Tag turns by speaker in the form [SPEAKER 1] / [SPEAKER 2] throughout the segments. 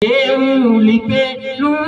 [SPEAKER 1] Eu lhe perdoo.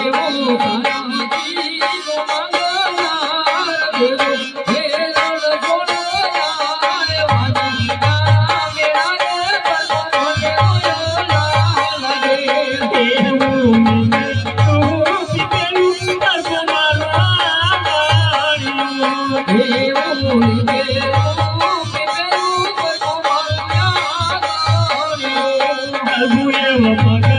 [SPEAKER 1] Yes.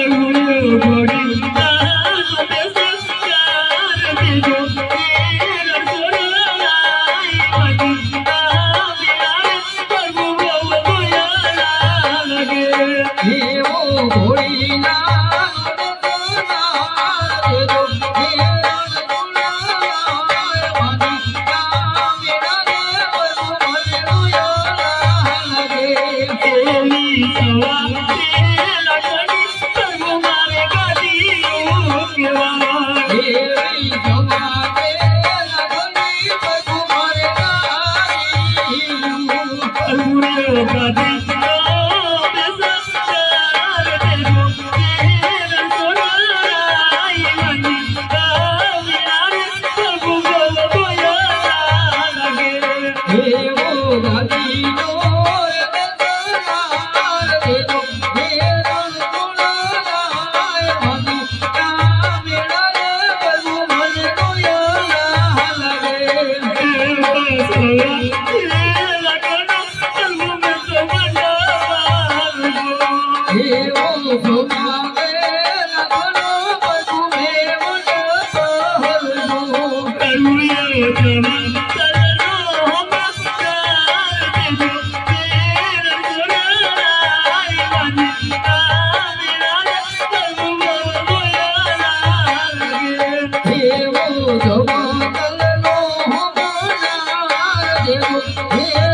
[SPEAKER 1] Hallelujah.
[SPEAKER 2] Yeah.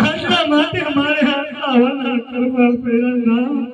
[SPEAKER 1] આટલા માટે મારે આવાના કરવા પહેલા ના.